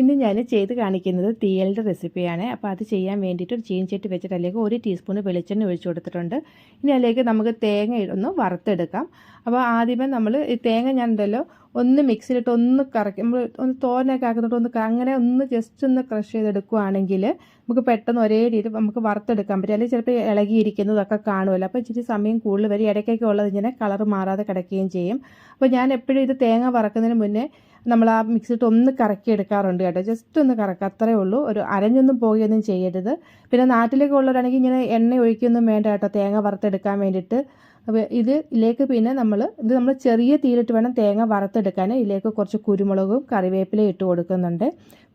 ഇന്ന് ഞാൻ ചെയ്ത് കാണിക്കുന്നത് തീയലിന്റെ റെസിപ്പിയാണ്. അപ്പോൾ അത് ചെയ്യാൻ വേണ്ടിയിട്ട് ഒരു ചീൻചട്ടി വെച്ചിട്ട് അല്ലെങ്കിൽ ഒരു ടീസ്പൂൺ വെളിച്ചെണ്ണ ഒഴിച്ചു കൊടുത്തിട്ടുണ്ട്. ഇനി അതിലേക്ക് നമുക്ക് തേങ്ങ ഒന്ന് വറുത്തെടുക്കാം. അപ്പോൾ ആദ്യമേ നമ്മൾ ഈ തേങ്ങ ഞാൻ ഉണ്ടല്ലോ ഒന്ന് മിക്സിയിലിട്ട് ഒന്ന് കറക്കി നമ്മൾ ഒന്ന് തോരനൊക്കെ ആക്കുന്നിട്ട് ഒന്ന് അങ്ങനെ ഒന്ന് ജസ്റ്റ് ഒന്ന് ക്രഷ് ചെയ്തെടുക്കുകയാണെങ്കിൽ നമുക്ക് പെട്ടെന്ന് ഒരേ രീതിയിൽ നമുക്ക് വറുത്തെടുക്കാൻ പറ്റും. അല്ലെങ്കിൽ ചിലപ്പോൾ ഇളകിയിരിക്കുന്നതൊക്കെ കാണുമല്ലോ. അപ്പോൾ ഇച്ചിരി സമയം കൂടുതൽ വരും. ഇടയ്ക്കൊക്കെ ഉള്ളത് ഇങ്ങനെ കളർ മാറാതെ കിടക്കുകയും ചെയ്യും. അപ്പോൾ ഞാൻ എപ്പോഴും ഇത് തേങ്ങ വറക്കുന്നതിന് മുന്നേ നമ്മൾ ആ മിക്സിട്ട് ഒന്ന് കറക്കി എടുക്കാറുണ്ട് കേട്ടോ. ജസ്റ്റ് ഒന്ന് കറക്കുക. അത്രേ ഉള്ളൂ. ഒരു അരഞ്ഞൊന്നും പോകുകയൊന്നും ചെയ്യരുത്. പിന്നെ നാട്ടിലേക്ക് ഉള്ളവരാണെങ്കിൽ ഇങ്ങനെ എണ്ണ ഒഴിക്കൊന്നും വേണ്ട കേട്ടോ. തേങ്ങ വറുത്തെടുക്കാൻ വേണ്ടിയിട്ട്. അപ്പോൾ ഇതിലേക്ക് പിന്നെ നമ്മൾ ഇത് നമ്മൾ ചെറിയ തീയിലിട്ട് വേണം തേങ്ങ വറുത്തെടുക്കാൻ ഇതിലേക്ക് കുറച്ച് കുരുമുളകും കറിവേപ്പിലയും ഇട്ട് കൊടുക്കുന്നുണ്ട്.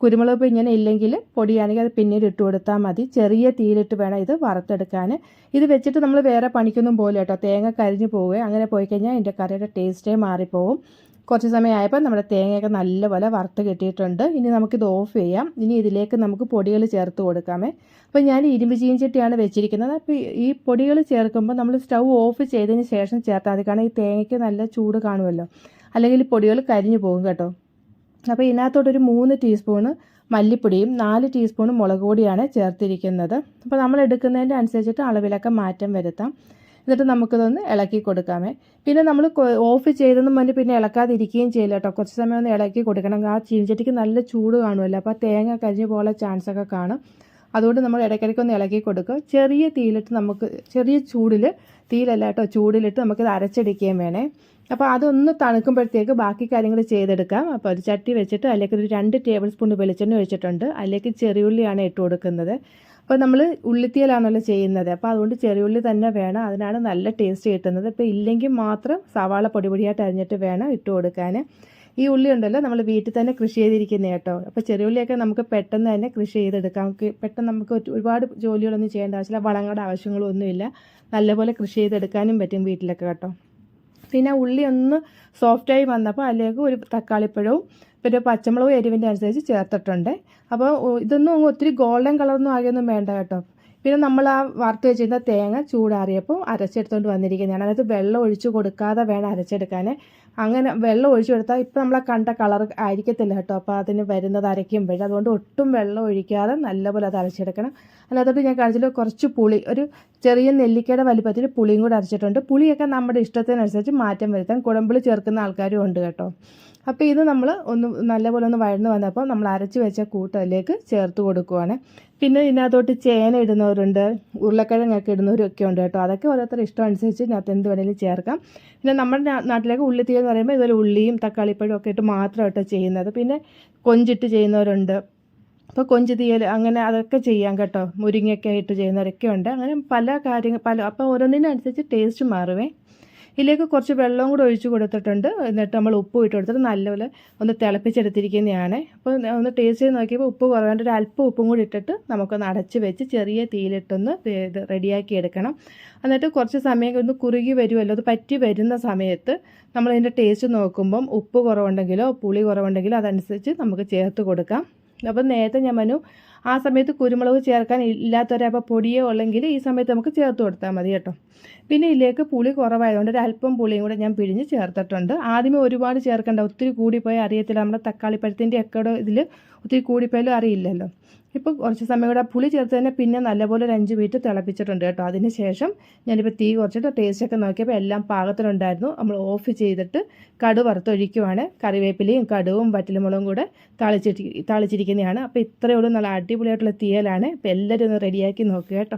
കുരുമുളക് ഇപ്പോൾ ഇങ്ങനെ ഇല്ലെങ്കിൽ പൊടിയാണെങ്കിൽ അത് പിന്നീട് ഇട്ട് കൊടുത്താൽ മതി. ചെറിയ തീയിലിട്ട് വേണം ഇത് വറുത്തെടുക്കാൻ ഇത് വെച്ചിട്ട് നമ്മൾ വേറെ പണിക്കൊന്നും പോകില്ല കേട്ടോ. തേങ്ങ കരിഞ്ഞു പോവുക അങ്ങനെ പോയി കഴിഞ്ഞാൽ അതിന്റെ കറിയുടെ ടേസ്റ്റേ മാറിപ്പോവും. കുറച്ച് സമയമായപ്പോൾ നമ്മുടെ തേങ്ങയൊക്കെ നല്ലപോലെ വറുത്ത് കിട്ടിയിട്ടുണ്ട്. ഇനി നമുക്കിത് ഓഫ് ചെയ്യാം. ഇനി ഇതിലേക്ക് നമുക്ക് പൊടികൾ ചേർത്ത് കൊടുക്കാമേ. അപ്പോൾ ഞാൻ ഇരുമ്പ് ചീഞ്ചട്ടിയാണ് വെച്ചിരിക്കുന്നത്. അപ്പോൾ ഈ പൊടികൾ ചേർക്കുമ്പോൾ നമ്മൾ സ്റ്റൗ ഓഫ് ചെയ്തതിന് ശേഷം ചേർത്താൽ മതി. കാരണം ഈ തേങ്ങയ്ക്ക് നല്ല ചൂട് കാണുമല്ലോ. അല്ലെങ്കിൽ പൊടികൾ കരിഞ്ഞു പോകും കേട്ടോ. അപ്പോൾ ഇതിനകത്തോട്ടൊരു മൂന്ന് ടീസ്പൂണ് മല്ലിപ്പൊടിയും നാല് ടീസ്പൂൺ മുളക് പൊടിയാണ് ചേർത്തിരിക്കുന്നത്. അപ്പോൾ നമ്മൾ എടുക്കുന്നതിന്റെ അനുസരിച്ചിട്ട് അളവിലൊക്കെ മാറ്റം വരുത്താം. എന്നിട്ട് നമുക്കിതൊന്ന് ഇളക്കി കൊടുക്കാമേ. പിന്നെ നമ്മൾ ഓഫ് ചെയ്തെന്നും പറഞ്ഞ് പിന്നെ ഇളക്കാതിരിക്കുകയും ചെയ്യില്ല കേട്ടോ കുറച്ച് സമയം ഒന്ന് ഇളക്കി കൊടുക്കണം. ആ ചീനിച്ചട്ടിക്ക് നല്ല ചൂട് കാണുമല്ലോ. അപ്പോൾ തേങ്ങ കരിഞ്ഞു പോലെ ചാൻസ് ഒക്കെ കാണും. അതുകൊണ്ട് നമ്മൾ ഇടയ്ക്കിടയ്ക്ക് ഒന്ന് ഇളക്കി കൊടുക്കുക. ചെറിയ തീയിലിട്ട് നമുക്ക് ചെറിയ ചൂടിൽ തീയിലല്ല കേട്ടോ ചൂടിലിട്ട് നമുക്കിത് അരച്ചെടുക്കുകയും വേണേ. അപ്പോൾ അതൊന്ന് തണുക്കുമ്പോഴത്തേക്ക് ബാക്കി കാര്യങ്ങൾ ചെയ്തെടുക്കാം. അപ്പോൾ ഒരു ചട്ടി വെച്ചിട്ട് അതിലേക്ക് ഒരു രണ്ട് ടേബിൾ സ്പൂൺ വെളിച്ചെണ്ണ ഒഴിച്ചിട്ടുണ്ട്. അതിലേക്ക് ചെറിയുള്ളിയാണ് ഇട്ട് കൊടുക്കുന്നത്. അപ്പോൾ നമ്മൾ ഉള്ളിത്തിയലാണല്ലോ ചെയ്യുന്നത്. അപ്പോൾ അതുകൊണ്ട് ചെറിയുള്ളി തന്നെ വേണം. അതിനാണ് നല്ല ടേസ്റ്റ് കിട്ടുന്നത്. ഇപ്പോൾ ഇല്ലെങ്കിൽ മാത്രം സവാള പൊടി പൊടിയായിട്ട് അരിഞ്ഞിട്ട് വേണം ഇട്ട് കൊടുക്കാൻ ഈ ഉള്ളി ഉണ്ടല്ലോ നമ്മൾ വീട്ടിൽ തന്നെ കൃഷി ചെയ്തിരിക്കുന്നത് കേട്ടോ. അപ്പോൾ ചെറിയുള്ളിയൊക്കെ നമുക്ക് പെട്ടെന്ന് തന്നെ കൃഷി ചെയ്തെടുക്കാം. നമുക്ക് പെട്ടെന്ന് നമുക്ക് ഒരുപാട് ജോലികളൊന്നും ചെയ്യേണ്ട ആവശ്യമില്ല. വളങ്ങളുടെ ആവശ്യങ്ങളൊന്നുമില്ല. നല്ലപോലെ കൃഷി ചെയ്തെടുക്കാനും പറ്റും വീട്ടിലൊക്കെ കേട്ടോ. പിന്നെ ഉള്ളി ഒന്ന് സോഫ്റ്റായി വന്നപ്പോൾ അതിലേക്ക് ഒരു തക്കാളിപ്പഴവും പിന്നെ പച്ചമുളക് എരിവിന്റെ അനുസരിച്ച് ചേർത്തിട്ടുണ്ട്. അപ്പോൾ ഇതൊന്നും ഒത്തിരി ഗോൾഡൻ കളറൊന്നും ആകെയൊന്നും വേണ്ട കേട്ടോ. പിന്നെ നമ്മൾ ആ വറുത്ത് വെച്ചിരുന്ന തേങ്ങ ചൂടാറിയപ്പോൾ അരച്ചെടുത്തുകൊണ്ട് വന്നിരിക്കുന്നതാണ്. അതായത് വെള്ളം ഒഴിച്ചു കൊടുക്കാതെ വേണം അരച്ചെടുക്കാൻ. അങ്ങനെ വെള്ളം ഒഴിച്ചു കൊടുത്താൽ ഇപ്പം നമ്മളെ കണ്ട കളർ ആയിരിക്കത്തില്ല കേട്ടോ. അപ്പോൾ അതിന് വരുന്നത് അരയ്ക്കുമ്പോഴേ. അതുകൊണ്ട് ഒട്ടും വെള്ളം ഒഴിക്കാതെ നല്ലപോലെ അത് അരച്ചെടുക്കണം. അല്ലാത്തോട്ട് ഞാൻ കാണിച്ചിട്ട് കുറച്ച് പുളി. ഒരു ചെറിയ നെല്ലിക്കയുടെ വലിപ്പത്തിൽ പുളിയും കൂടെ അരച്ചിട്ടുണ്ട്. പുളിയൊക്കെ നമ്മുടെ ഇഷ്ടത്തിനനുസരിച്ച് മാറ്റം വരുത്താൻ കുടമ്പിളി ചേർക്കുന്ന ആൾക്കാരും ഉണ്ട് കേട്ടോ. അപ്പോൾ ഇത് നമ്മൾ ഒന്ന് നല്ലപോലെ ഒന്ന് വഴന്ന് വന്നപ്പോൾ നമ്മൾ അരച്ച് വെച്ച കൂട്ടത്തിലേക്ക് ചേർത്ത് കൊടുക്കുവാണ്. പിന്നെ ഇതിനകത്തോട്ട് ചേന ഇടുന്നവരുണ്ട് ഉരുളക്കിഴങ്ങൊക്കെ ഇടുന്നവരൊക്കെ ഉണ്ട് കേട്ടോ. അതൊക്കെ ഓരോരുത്തരുടെ ഇഷ്ടം അനുസരിച്ച് ഇതിനകത്ത് എന്ത് വേണമെങ്കിലും ചേർക്കാം. പിന്നെ നമ്മുടെ നാട്ടിലേക്ക് ഉള്ളിത്തീ എന്ന് പറയുമ്പോൾ ഇതുപോലെ ഉള്ളിയും തക്കാളിപ്പഴും ഒക്കെ ഇട്ട് മാത്രമായിട്ട് ചെയ്യുന്നത്. പിന്നെ കൊഞ്ചിട്ട് ചെയ്യുന്നവരുണ്ട്. അപ്പോൾ കൊഞ്ച് തീയൽ അങ്ങനെ അതൊക്കെ ചെയ്യാം കേട്ടോ. മുരിങ്ങയൊക്കെ ആയിട്ട് ചെയ്യുന്നവരൊക്കെ ഉണ്ട്. അങ്ങനെ പല കാര്യങ്ങൾ പല അപ്പോൾ ഓരോന്നിനനുസരിച്ച് ടേസ്റ്റ് മാറുവേ. ഇതിലേക്ക് കുറച്ച് വെള്ളവും കൂടെ ഒഴിച്ച് കൊടുത്തിട്ടുണ്ട്. എന്നിട്ട് നമ്മൾ ഉപ്പ് ഇട്ട് കൊടുത്തിട്ട് നല്ലപോലെ ഒന്ന് തിളപ്പിച്ചെടുത്തിരിക്കുന്നതാണ്. അപ്പോൾ ഒന്ന് ടേസ്റ്റ് ചെയ്ത് നോക്കിയപ്പോൾ ഉപ്പ് കുറവേണ്ട ഒരു അല്പം ഉപ്പും കൂടി ഇട്ടിട്ട് നമുക്കൊന്ന് അടച്ച് വെച്ച് ചെറിയ തീയിലിട്ടൊന്ന് ഇത് റെഡിയാക്കി എടുക്കണം. എന്നിട്ട് കുറച്ച് സമയം ഒന്ന് കുറുകി വരുമല്ലോ അത് പറ്റി വരുന്ന സമയത്ത് നമ്മളതിന്റെ ടേസ്റ്റ് നോക്കുമ്പം ഉപ്പ് കുറവുണ്ടെങ്കിലോ പുളി കുറവുണ്ടെങ്കിലോ അതനുസരിച്ച് നമുക്ക് ചേർത്ത് കൊടുക്കാം. അപ്പം നേരത്തെ ഞാൻ മനു ആ സമയത്ത് കുരുമുളക് ചേർക്കാൻ ഇല്ലാത്തവരപ്പോൾ പൊടിയോ ഉള്ളെങ്കിൽ ഈ സമയത്ത് നമുക്ക് ചേർത്ത് കൊടുത്താൽ മതി കേട്ടോ. പിന്നെ ഇതിലേക്ക് പുളി കുറവായതുകൊണ്ട് ഒരു അല്പം പുളിയും കൂടെ ഞാൻ പിഴിഞ്ഞ് ചേർത്തിട്ടുണ്ട്. ആദ്യമേ ഒരുപാട് ചേർക്കേണ്ട ഒത്തിരി കൂടിപ്പോയാൽ അറിയത്തില്ല. നമ്മുടെ തക്കാളിപ്പഴത്തിന്റെ ഒക്കെ ഇതിൽ ഒത്തിരി കൂടിപ്പോയാലും അറിയില്ലല്ലോ. ഇപ്പോൾ കുറച്ച് സമയം കൂടെ പുളി ചേർത്ത് തന്നെ പിന്നെ നല്ലപോലെ ഒരു അഞ്ച് മിനിറ്റ് തിളപ്പിച്ചിട്ടുണ്ട് കേട്ടോ. അതിന് ശേഷം ഞാനിപ്പോൾ തീ കുറച്ചിട്ട് ടേസ്റ്റൊക്കെ നോക്കിയപ്പോൾ എല്ലാം പാകത്തിലുണ്ടായിരുന്നു. നമ്മൾ ഓഫ് ചെയ്തിട്ട് കടു വറുത്തൊഴിക്കുവാണ്. കറിവേപ്പിലയും കടുവും വറ്റലുമുളകും കൂടെ തളിച്ചിട്ട് തളിച്ചിരിക്കുന്നതാണ്. അപ്പോൾ ഇത്രയേ ഉള്ളൂ. നല്ല അടിപൊളിയായിട്ടുള്ള തീയലാണ്. ഇപ്പോൾ എല്ലാവരും ഒന്ന് റെഡിയാക്കി നോക്കുക കേട്ടോ.